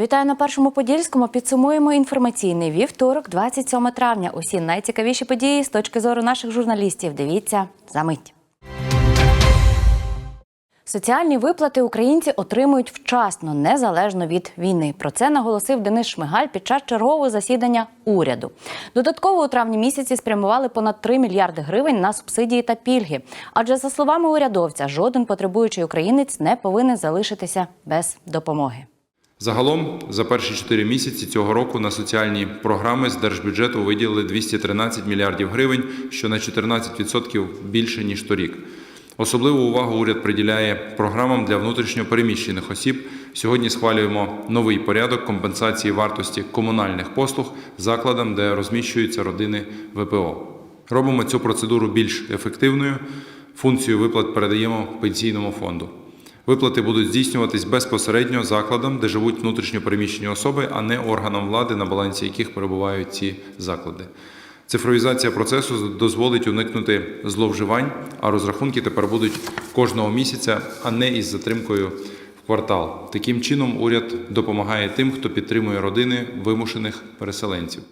Вітаю на першому подільському. Підсумуємо інформаційний вівторок, 27 травня. Усі найцікавіші події з точки зору наших журналістів. Дивіться за мить. Соціальні виплати українці отримують вчасно, незалежно від війни. Про це наголосив Денис Шмигаль під час чергового засідання уряду. Додатково у травні місяці спрямували понад 3 мільярди гривень на субсидії та пільги. Адже, за словами урядовця, жоден потребуючий українець не повинен залишитися без допомоги. Загалом за перші 4 місяці цього року на соціальні програми з держбюджету виділили 213 мільярдів гривень, що на 14% більше ніж торік. Особливу увагу уряд приділяє програмам для внутрішньо переміщених осіб. Сьогодні схвалюємо новий порядок компенсації вартості комунальних послуг закладам, де розміщуються родини ВПО. Робимо цю процедуру більш ефективною. Функцію виплат передаємо пенсійному фонду. Виплати будуть здійснюватись безпосередньо закладам, де живуть внутрішньо переміщені особи, а не органам влади, на балансі яких перебувають ці заклади. Цифровізація процесу дозволить уникнути зловживань, а розрахунки тепер будуть кожного місяця, а не із затримкою в квартал. Таким чином, уряд допомагає тим, хто підтримує родини вимушених переселенців.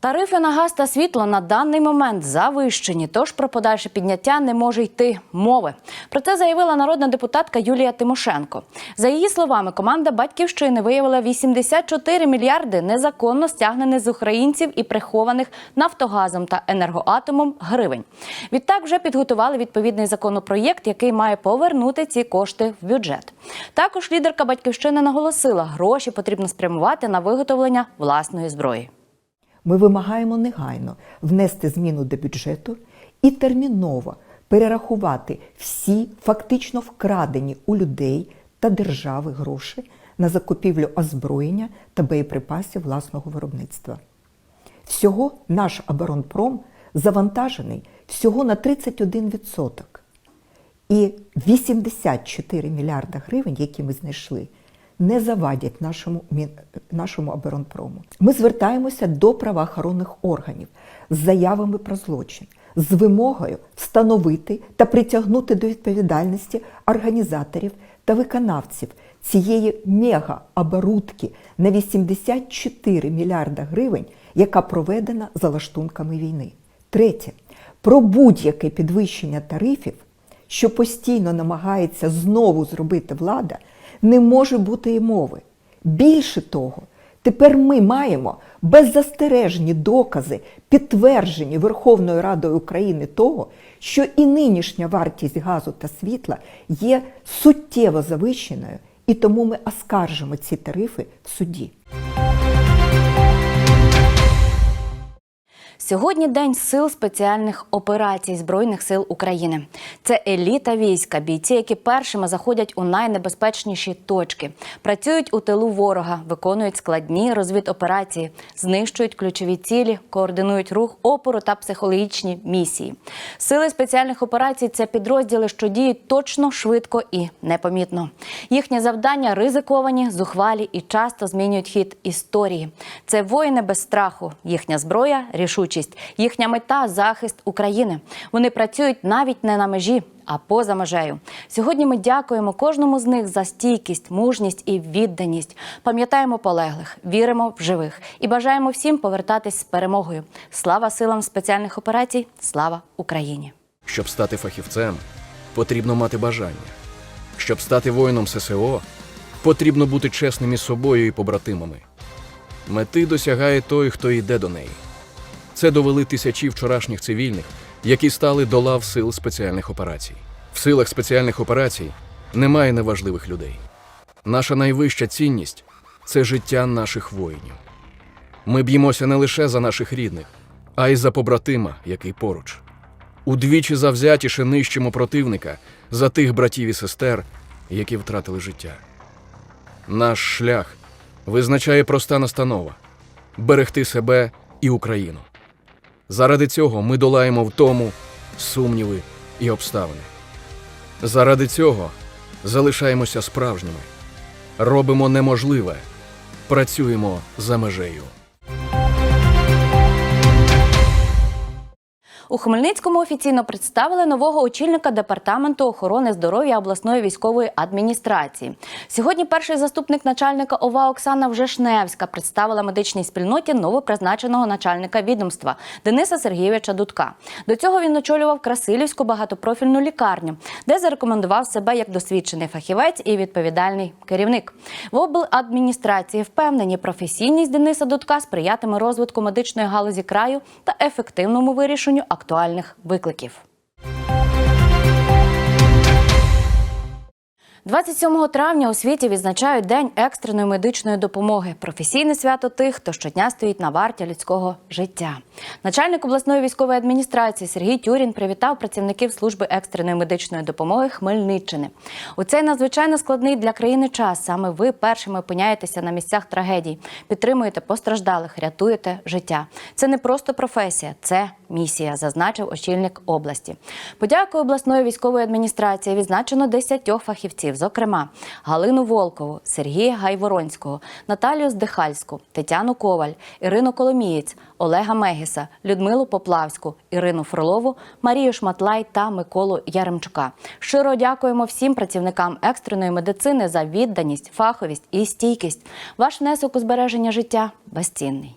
Тарифи на газ та світло на даний момент завищені, тож про подальше підняття не може йти мови. Про це заявила народна депутатка Юлія Тимошенко. За її словами, команда батьківщини виявила 84 мільярди незаконно стягнених з українців і прихованих Нафтогазом та енергоатомом гривень. Відтак вже підготували відповідний законопроєкт, який має повернути ці кошти в бюджет. Також лідерка батьківщини наголосила, гроші потрібно спрямувати на виготовлення власної зброї. Ми вимагаємо негайно внести зміну до бюджету і терміново перерахувати всі фактично вкрадені у людей та держави гроші на закупівлю озброєння та боєприпасів власного виробництва. Всього наш оборонпром завантажений всього на 31%. І 84 мільярда гривень, які ми знайшли, не завадять нашому, нашому оборонпрому. Ми звертаємося до правоохоронних органів з заявами про злочин, з вимогою встановити та притягнути до відповідальності організаторів та виконавців цієї мега-оборудки на 84 мільярда гривень, яка проведена за лаштунками війни. Третє. Про будь-яке підвищення тарифів, що постійно намагається знову зробити влада, не може бути і мови. Більше того, тепер ми маємо беззастережні докази, підтверджені Верховною Радою України того, що і нинішня вартість газу та світла є суттєво завищеною, і тому ми оскаржимо ці тарифи в суді. Сьогодні день сил спеціальних операцій Збройних сил України. Це еліта війська, бійці, які першими заходять у найнебезпечніші точки, працюють у тилу ворога, виконують складні розвідоперації, знищують ключові цілі, координують рух опору та психологічні місії. Сили спеціальних операцій це підрозділи, що діють точно, швидко і непомітно. Їхнє завдання ризиковані, зухвалі і часто змінюють хід історії. Це воїни без страху, їхня зброя рішучість, їхня мета захист України. Вони працюють навіть не на межі. А поза межею сьогодні ми дякуємо кожному з них за стійкість, мужність і відданість. Пам'ятаємо полеглих, віримо в живих і бажаємо всім повертатись з перемогою. Слава силам спеціальних операцій! Слава Україні! Щоб стати фахівцем, потрібно мати бажання. Щоб стати воїном ССО, потрібно бути чесним із собою і побратимами. Мети досягає той, хто йде до неї. Це довели тисячі вчорашніх цивільних, які стали до лав сил спеціальних операцій. В силах спеціальних операцій немає неважливих людей. Наша найвища цінність це життя наших воїнів. Ми б'ємося не лише за наших рідних, а й за побратима, який поруч. Удвічі завзятіше нищимо противника за тих братів і сестер, які втратили життя. Наш шлях визначає проста настанова берегти себе і Україну. Заради цього ми долаємо втому, сумніви і обставини. Заради цього залишаємося справжніми, робимо неможливе, працюємо за межею. У Хмельницькому офіційно представили нового очільника департаменту охорони здоров'я обласної військової адміністрації. Сьогодні перший заступник начальника ОВА Оксана Вжешневська представила медичній спільноті новопризначеного начальника відомства Дениса Сергійовича Дудка. До цього він очолював Красилівську багатопрофільну лікарню, де зарекомендував себе як досвідчений фахівець і відповідальний керівник. В обладміністрації впевнені, професійність Дениса Дудка сприятиме розвитку медичної галузі краю та ефективному вирішенню актуальних викликів. 27 травня у світі відзначають День екстреної медичної допомоги професійне свято тих, хто щодня стоїть на варті людського життя. Начальник обласної військової адміністрації Сергій Тюрін привітав працівників служби екстреної медичної допомоги Хмельниччини. У цей надзвичайно складний для країни час. Саме ви першими опиняєтеся на місцях трагедій, підтримуєте постраждалих, рятуєте життя. Це не просто професія, це місія, зазначив очільник області. Подякою обласної військової адміністрації відзначено 10 фахівців, зокрема Галину Волкову, Сергія Гайворонського, Наталію Здихальську, Тетяну Коваль, Ірину Коломієць, Олега Мегіса, Людмилу Поплавську, Ірину Фролову, Марію Шматлай та Миколу Яремчука. Щиро дякуємо всім працівникам екстреної медицини за відданість, фаховість і стійкість. Ваш внесок у збереження життя безцінний.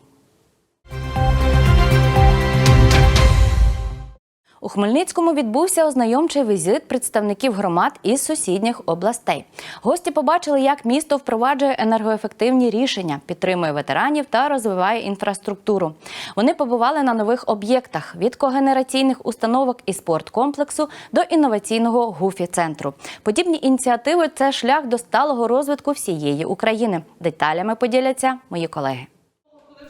У Хмельницькому відбувся ознайомчий візит представників громад із сусідніх областей. Гості побачили, як місто впроваджує енергоефективні рішення, підтримує ветеранів та розвиває інфраструктуру. Вони побували на нових об'єктах від когенераційних установок і спорткомплексу до інноваційного гуфі-центру. Подібні ініціативи це шлях до сталого розвитку всієї України. Деталями поділяться мої колеги.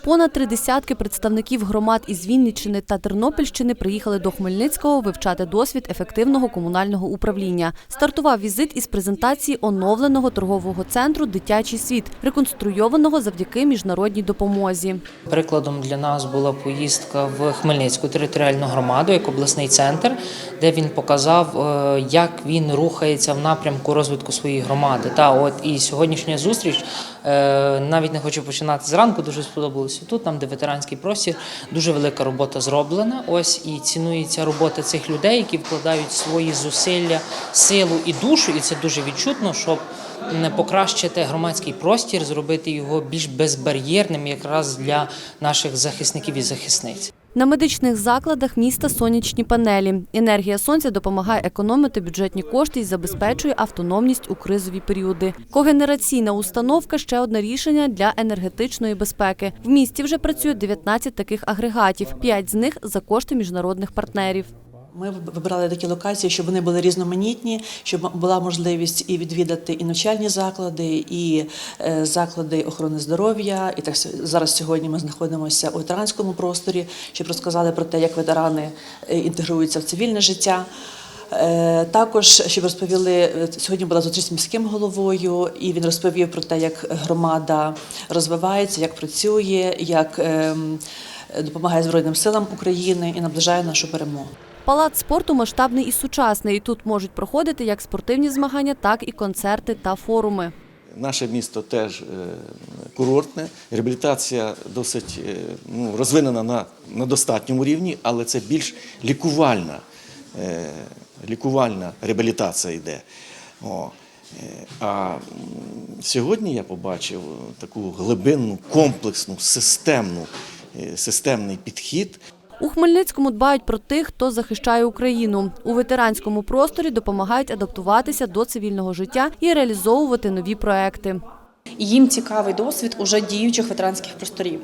Понад три десятки представників громад із Вінниччини та Тернопільщини приїхали до Хмельницького вивчати досвід ефективного комунального управління. Стартував візит із презентації оновленого торгового центру Дитячий світ, реконструйованого завдяки міжнародній допомозі. Прикладом для нас була поїздка в Хмельницьку територіальну громаду як обласний центр, де він показав, е, як він рухається в напрямку розвитку своєї громади. Та от і сьогоднішня зустріч навіть не хочу починати зранку. Дуже сподобалося тут, там де ветеранський простір. Дуже велика робота зроблена. Ось і цінується робота цих людей, які вкладають свої зусилля, силу і душу, і це дуже відчутно, щоб покращити громадський простір, зробити його більш безбар'єрним, якраз для наших захисників і захисниць. На медичних закладах міста сонячні панелі. Енергія сонця допомагає економити бюджетні кошти і забезпечує автономність у кризові періоди. Когенераційна установка ще одне рішення для енергетичної безпеки. В місті вже працює 19 таких агрегатів, 5 з них за кошти міжнародних партнерів. Ми вибирали такі локації, щоб вони були різноманітні, щоб була можливість і відвідати і навчальні заклади, і е, заклади охорони здоров'я. І так зараз сьогодні ми знаходимося у ветеранському просторі, щоб розказали про те, як ветерани е, інтегруються в цивільне життя. Е, Також щоб розповіли сьогодні була зустріч з міським головою, і він розповів про те, як громада розвивається, як працює, як ем, допомагає Збройним силам України і наближає нашу перемогу. Палац спорту масштабний і сучасний. Тут можуть проходити як спортивні змагання, так і концерти та форуми. Наше місто теж е, курортне, реабілітація досить е, ну, розвинена на, на достатньому рівні, але це більш лікувальна, е, лікувальна реабілітація йде. О. А сьогодні я побачив таку глибинну, комплексну, системну, системний підхід. У Хмельницькому дбають про тих, хто захищає Україну. У ветеранському просторі допомагають адаптуватися до цивільного життя і реалізовувати нові проекти. Їм цікавий досвід уже діючих ветеранських просторів.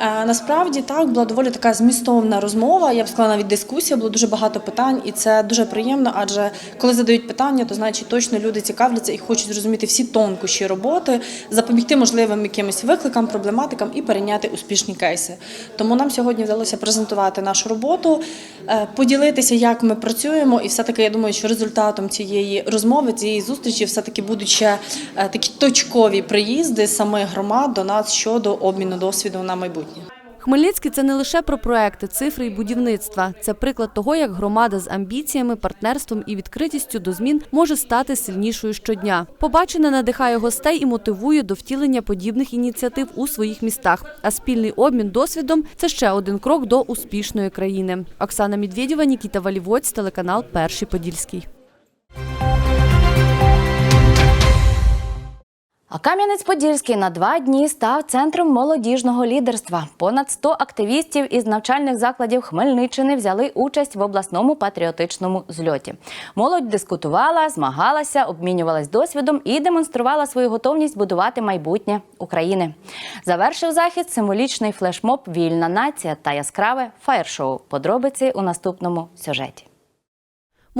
Е, Насправді так була доволі така змістовна розмова. Я б сказала, навіть дискусія, було дуже багато питань, і це дуже приємно. Адже коли задають питання, то значить точно люди цікавляться і хочуть зрозуміти всі тонкощі роботи, запобігти можливим якимось викликам, проблематикам і перейняти успішні кейси. Тому нам сьогодні вдалося презентувати нашу роботу, е, поділитися, як ми працюємо, і все таки я думаю, що результатом цієї розмови, цієї зустрічі, все таки будуть ще е, такі точкові приїзди самих громад до нас щодо обміну досвіду на майбутнє. Хмельницький це не лише про проекти, цифри і будівництва. Це приклад того, як громада з амбіціями, партнерством і відкритістю до змін може стати сильнішою щодня. Побачене надихає гостей і мотивує до втілення подібних ініціатив у своїх містах. А спільний обмін досвідом це ще один крок до успішної країни. Оксана Медведєва, Нікіта Валівоць, телеканал Перший Подільський. А Кам'янець-Подільський на два дні став центром молодіжного лідерства. Понад 100 активістів із навчальних закладів Хмельниччини взяли участь в обласному патріотичному зльоті. Молодь дискутувала, змагалася, обмінювалась досвідом і демонструвала свою готовність будувати майбутнє України. Завершив захід символічний флешмоб Вільна нація та яскраве фаєр-шоу. Подробиці у наступному сюжеті.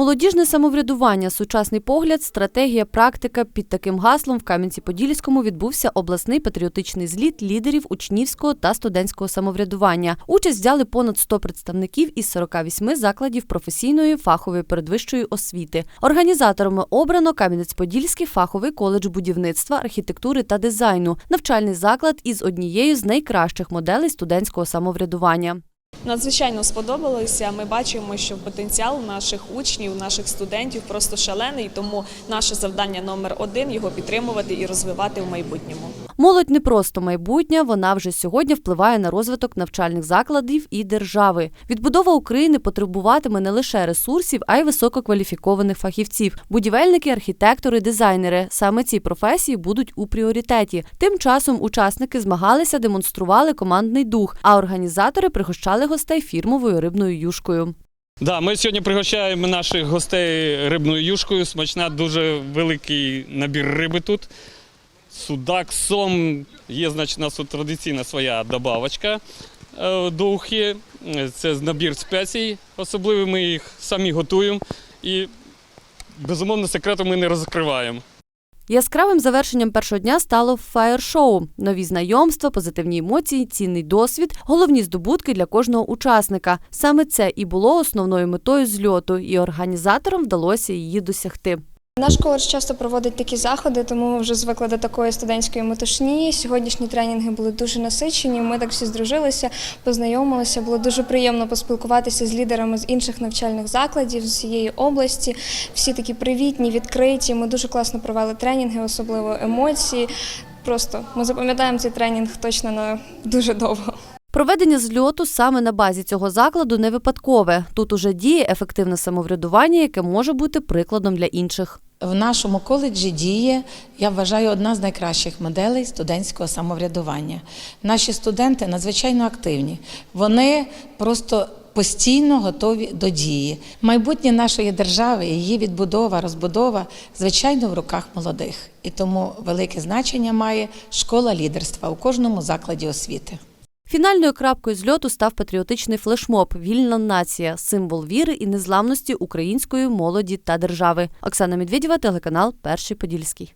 Молодіжне самоврядування, сучасний погляд, стратегія, практика. Під таким гаслом в Кам'янці-Подільському відбувся обласний патріотичний зліт лідерів учнівського та студентського самоврядування. Участь взяли понад 100 представників із 48 закладів професійної фахової передвищої освіти. Організаторами обрано Кам'янець-Подільський фаховий коледж будівництва, архітектури та дизайну, навчальний заклад із однією з найкращих моделей студентського самоврядування. Надзвичайно сподобалося. Ми бачимо, що потенціал наших учнів, наших студентів просто шалений. Тому наше завдання номер один його підтримувати і розвивати в майбутньому. Молодь не просто майбутнє, вона вже сьогодні впливає на розвиток навчальних закладів і держави. Відбудова України потребуватиме не лише ресурсів, а й висококваліфікованих фахівців. Будівельники, архітектори, дизайнери. Саме ці професії будуть у пріоритеті. Тим часом учасники змагалися, демонстрували командний дух, а організатори пригощали гостей фірмовою рибною юшкою. Да, ми сьогодні пригощаємо наших гостей рибною юшкою. Смачна, дуже великий набір риби тут. Судак, сом, є, значить, у нас традиційна своя добавочка е, до ухи. Це набір спецій особливий, ми їх самі готуємо і, безумовно, секрету ми не розкриваємо. Яскравим завершенням першого дня стало фаєр-шоу. Нові знайомства, позитивні емоції, цінний досвід, головні здобутки для кожного учасника. Саме це і було основною метою зльоту, і організаторам вдалося її досягти. Наш коледж часто проводить такі заходи, тому ми вже звикли до такої студентської метушні. Сьогоднішні тренінги були дуже насичені. Ми так всі здружилися, познайомилися. Було дуже приємно поспілкуватися з лідерами з інших навчальних закладів з цієї області. Всі такі привітні, відкриті. Ми дуже класно провели тренінги, особливо емоції. Просто ми запам'ятаємо цей тренінг точно на дуже довго. Проведення зльоту саме на базі цього закладу не випадкове. Тут уже діє ефективне самоврядування, яке може бути прикладом для інших. В нашому коледжі діє, я вважаю, одна з найкращих моделей студентського самоврядування. Наші студенти надзвичайно активні. Вони просто постійно готові до дії. Майбутнє нашої держави, її відбудова, розбудова, звичайно, в руках молодих. І тому велике значення має школа лідерства у кожному закладі освіти. Фінальною крапкою зльоту став патріотичний флешмоб Вільна нація, символ віри і незламності української молоді та держави. Оксана Медведєва, телеканал Перший Подільський.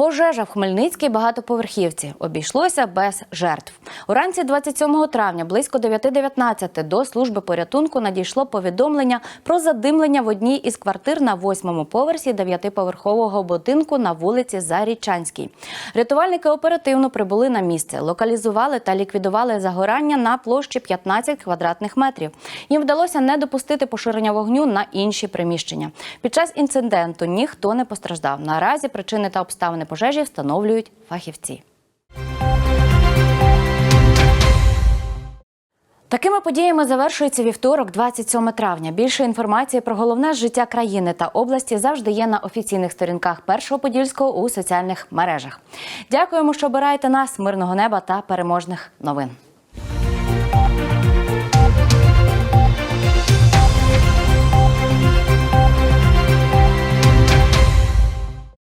Пожежа в Хмельницькій багатоповерхівці обійшлося без жертв. Уранці 27 травня близько 9.19 до служби порятунку надійшло повідомлення про задимлення в одній із квартир на восьмому поверсі дев'ятиповерхового будинку на вулиці Зарічанській. Рятувальники оперативно прибули на місце, локалізували та ліквідували загорання на площі 15 квадратних метрів. Їм вдалося не допустити поширення вогню на інші приміщення. Під час інциденту ніхто не постраждав. Наразі причини та обставини пожежі встановлюють фахівці. Такими подіями завершується вівторок, 27 травня. Більше інформації про головне життя країни та області завжди є на офіційних сторінках Першого Подільського у соціальних мережах. Дякуємо, що обираєте нас, мирного неба та переможних новин.